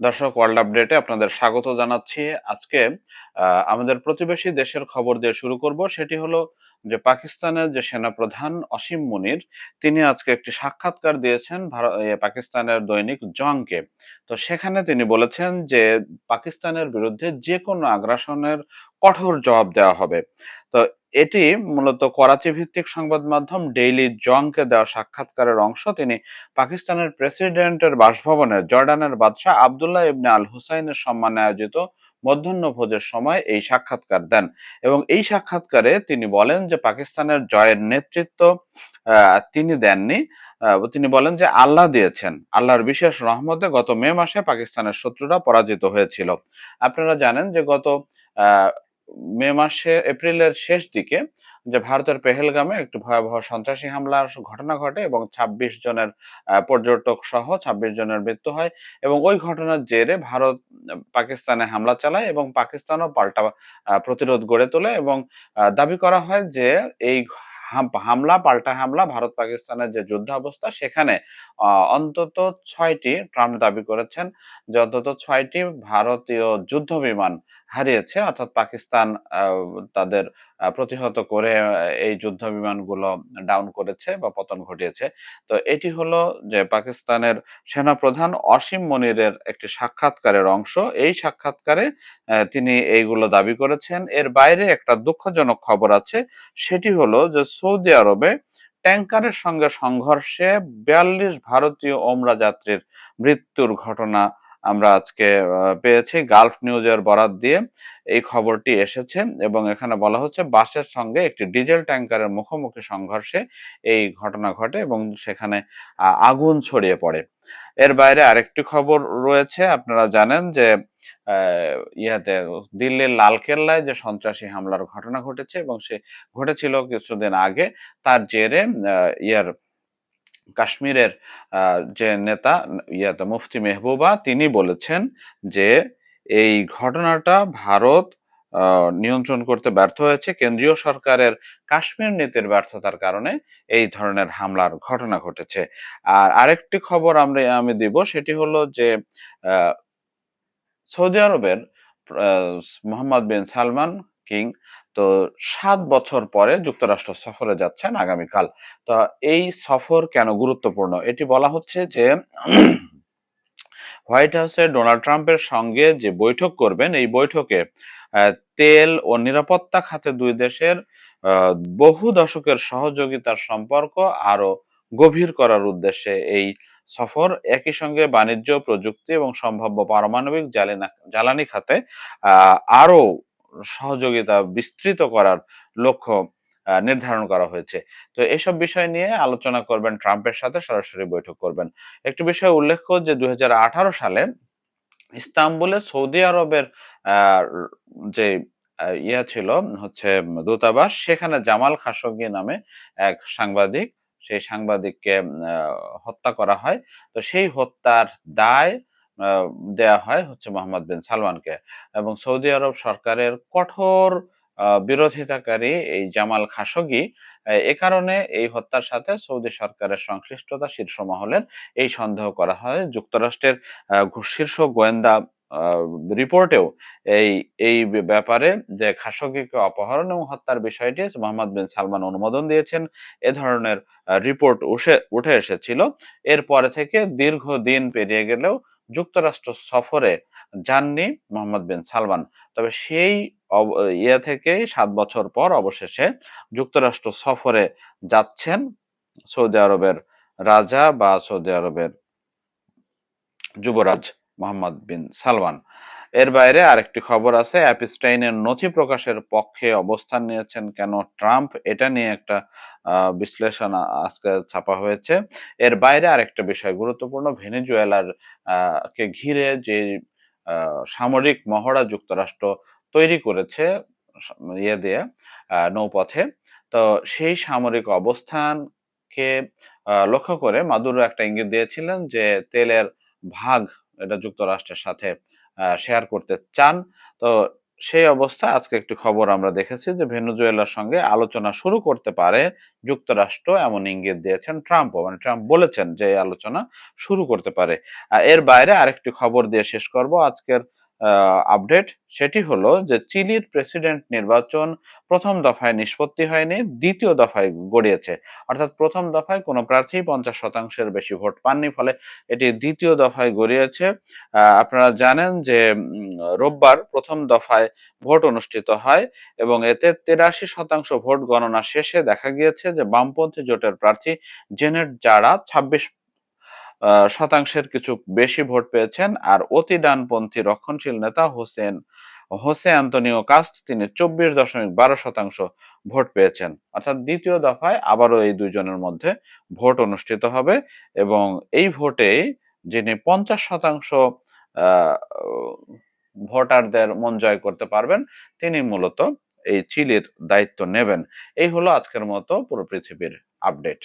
দর্শক ওয়ার্ল্ড আপডেটে আপনাদের স্বাগত জানাচ্ছি। আজকে আমাদের প্রতিবেশী দেশের খবর দিয়ে শুরু করব। সেটি হলো যে পাকিস্তানের যে সেনাপ্রধান অসীম মুনির, তিনি আজকে একটি সাক্ষাৎকার দিয়েছেন পাকিস্তানের দৈনিক জংকে। তো সেখানে তিনি বলেছেন যে, পাকিস্তানের বিরুদ্ধে যে কোনো আগ্রাসনের কঠোর জবাব দেওয়া হবে। তো এটি মূলত করাচি ভিত্তিক সংবাদ মাধ্যম ডেইলি জংকে দেওয়া সাক্ষাৎকারের অংশ। তিনি পাকিস্তানের প্রেসিডেন্টের বাসভবনে জর্ডানের বাদশাহ আবদুল্লাহ ইবনে আল হুসাইনের সম্মানে আয়োজিত মধ্যাহ্ন ভোজের সময় এই সাক্ষাৎকার দেন এবং এই সাক্ষাৎকারে তিনি বলেন যে পাকিস্তানের জয়ের নেতৃত্ব তিনি দেননি। তিনি বলেন যে আল্লাহ দিয়েছেন। আল্লাহর বিশেষ রহমতে গত মে মাসে পাকিস্তানের শত্রুরা পরাজিত হয়েছিল। আপনারা জানেন যে গত মে মাসে, এপ্রিলের শেষ দিকে যে ভারতের পেহেলগামে একটি ভয়াবহ সন্ত্রাসী হামলার ঘটনা ঘটে এবং ২৬ জনের পর্যটক সহ ২৬ জনের মৃত্যু হয় এবং ওই ঘটনার জেরে ভারত পাকিস্তানে হামলা চালায় এবং পাকিস্তানও পাল্টা প্রতিরোধ গড়ে তোলে এবং দাবি করা হয় যে এই হামলা, পাল্টা হামলা, ভারত পাকিস্তানের যে যুদ্ধাবস্থা, সেখানে অন্তত ছয়টি ট্রাম্প দাবি করেছেন যে অন্তত ছয়টি ভারতীয় যুদ্ধ বিমান হারিয়েছে, অর্থাৎ পাকিস্তান তাদের প্রতিহত করে এই যুদ্ধ বিমানগুলো ডাউন করেছে বা পতন ঘটিয়েছে। তো এটি হলো যে পাকিস্তানের সেনাপ্রধান অসীম মনিরের একটি সাক্ষাৎকারের অংশ। এই সাক্ষাৎকারে তিনি এইগুলো দাবি করেছেন। এর বাইরে একটা দুঃখজনক খবর আছে, সেটি হলো যে সৌদি আরবে ট্যাঙ্কারের সঙ্গে সংঘর্ষে বিয়াল্লিশ ভারতীয় ওমরা যাত্রীর মৃত্যুর ঘটনা আমরা আজকে পেয়েছি গালফ নিউজের বরাত দিয়ে এই খবরটি এসেছে এবং এখানে বলা হচ্ছে বাসের সঙ্গে একটি ডিজেল ট্যাঙ্কারের মুখোমুখি সংঘর্ষে এই ঘটনা ঘটে এবং সেখানে আগুন ছড়িয়ে পড়ে। এর বাইরে আরেকটি খবর রয়েছে, আপনারা জানেন যে ইহাতে দিল্লির লালকেল্লায় যে সন্ত্রাসী হামলার ঘটনা ঘটেছে এবং সে, ঘটেছিল কিছুদিন আগে, তার জেরে ইয়ার কাশ্মীরের যে নেতা ইয়াতে মুফতি মেহবুবা, তিনি বলেছেন যে এই ঘটনাটা ভারত নিয়ন্ত্রণ করতে ব্যর্থ হয়েছে। কেন্দ্রীয় সরকারের কাশ্মীর নীতির ব্যর্থতার কারণে এই ধরনের হামলার ঘটনা ঘটেছে। আর আরেকটি খবর আমরা, আমি দিব, সেটি হলো যে সৌদি আরবের মোহাম্মদ বিন সালমান কিং তো সাত বছর পরে যুক্তরাষ্ট্র সফরে যাচ্ছেন আগামীকাল। তো এই সফর কেন গুরুত্বপূর্ণ? এটি বলা হচ্ছে যে হোয়াইট হাউসে ডোনাল্ড ট্রাম্পের সঙ্গে যে বৈঠক করবেন, এই বৈঠকে তেল ও নিরাপত্তা খাতে দুই দেশের বহু দশকের সহযোগিতার সম্পর্ক আরও গভীর করার উদ্দেশ্যে এই সফর। একই সঙ্গে বাণিজ্য, প্রযুক্তি এবং সম্ভাব্য পারমাণবিক জ্বালানি খাতে আরও সহযোগিতা বিস্তৃত করার লক্ষ্য নির্ধারণ করা হয়েছে। তো এসব বিষয় নিয়ে আলোচনা করবেন ট্রাম্পের সাথে, সরাসরি বৈঠক করবেন। একটি বিষয় উল্লেখ্য যে, দুই সালে ইস্তাম্বুলে সৌদি আরবের যে ইয়া ছিল, হচ্ছে দূতাবাস, সেখানে জামাল খাশোগি নামে এক সাংবাদিক, সেই সাংবাদিককে হত্যা করা হয়। তো সেই হত্যার দায় দেয়া হয় হচ্ছে মোহাম্মদ বিন সালমানকে এবং সৌদি আরব সরকারের কঠোর বিরোধিতাকারী এই জামাল খাশোগি, এ কারণে এই হত্যার সাথে সৌদি সরকারের সংশ্লিষ্টতা শীর্ষ মহলের এই সন্দেহ করা হয়। যুক্তরাষ্ট্রের শীর্ষ গোয়েন্দা রিপোর্টেও এই এই ব্যাপারে যে খাশোগিকে অপহরণ এবং হত্যার বিষয়টি মোহাম্মদ বিন সালমান অনুমোদন দিয়েছেন, এ ধরনের রিপোর্ট উঠে এসেছিল। এরপরে থেকে দীর্ঘদিন পেরিয়ে গেলেও যুক্তরাষ্ট্র সফরে যাননি মোহাম্মদ বিন সালমান। তবে সেই ইয়ে থেকে সাত বছর পর অবশেষে যুক্তরাষ্ট্র সফরে যাচ্ছেন সৌদি আরবের রাজা বা সৌদি আরবের যুবরাজ মোহাম্মদ বিন সালমান। এর বাইরে আরেকটি খবর আছে, অ্যাপস্টাইনের নথি প্রকাশের পক্ষে অবস্থান নিয়েছেন কেন ট্রাম্প? এটা নিয়ে একটা বিশ্লেষণ আজকে ছাপা হয়েছে। এর বাইরে আরেকটা বিষয় গুরুত্বপূর্ণ, ভেনেজুয়েলার কে ঘিরে যে সামরিক মহড়া যুক্তরাষ্ট্র তৈরি করেছে ইয়ে দিয়ে নৌপথে, তো সেই সামরিক অবস্থানকে লক্ষ্য করে মাদুরো একটা ইঙ্গিত দিয়েছিলেন যে, তেলের ভাগ এটা যুক্তরাষ্ট্রের সাথে শেয়ার করতে চান। তো সেই অবস্থা আজকে একটি খবর আমরা দেখেছি যে ভেনুজুয়েলার সঙ্গে আলোচনা শুরু করতে পারে যুক্তরাষ্ট্র, এমন ইঙ্গিত দিয়েছেন ট্রাম্পও। মানে ট্রাম্প বলেছেন যে আলোচনা শুরু করতে পারে। এর বাইরে আরেকটি খবর দিয়ে শেষ করব। আজকের আপডেট সেটি হলো যে চিলির প্রেসিডেন্ট নির্বাচন প্রথম দফায় নিষ্পত্তি হয়নি, দ্বিতীয় দফায় গড়িয়েছে। অর্থাৎ প্রথম দফায় কোনো প্রার্থী পঞ্চাশ শতাংশের বেশি ভোট পাননি, ফলে এটি দ্বিতীয় দফায় গড়িয়েছে। আপনারা জানেন যে রোববার প্রথম দফায় ভোট অনুষ্ঠিত হয় এবং এতে তেরাশি শতাংশ ভোট গণনা শেষে দেখা গিয়েছে যে বামপন্থী জোটের প্রার্থী জেনেট জারা ছাব্বিশ শতাংশের কিছু বেশি ভোট পেয়েছেন। আর অতি ডানপন্থী রক্ষণশীল নেতা হোসেন, হোসে আন্তনিও কাস্ট তিনি চব্বিশ দশমিক বারো শতাংশ ভোট পেয়েছেন। অর্থাৎ দ্বিতীয় দফায় আবারও এই দুইজনের মধ্যে ভোট অনুষ্ঠিত হবে এবং এই ভোটে যিনি পঞ্চাশ শতাংশ ভোটারদের মন জয় করতে পারবেন, তিনি মূলত এই চিলির দায়িত্ব নেবেন। এই হলো আজকের মতো পুরো পৃথিবীর আপডেট।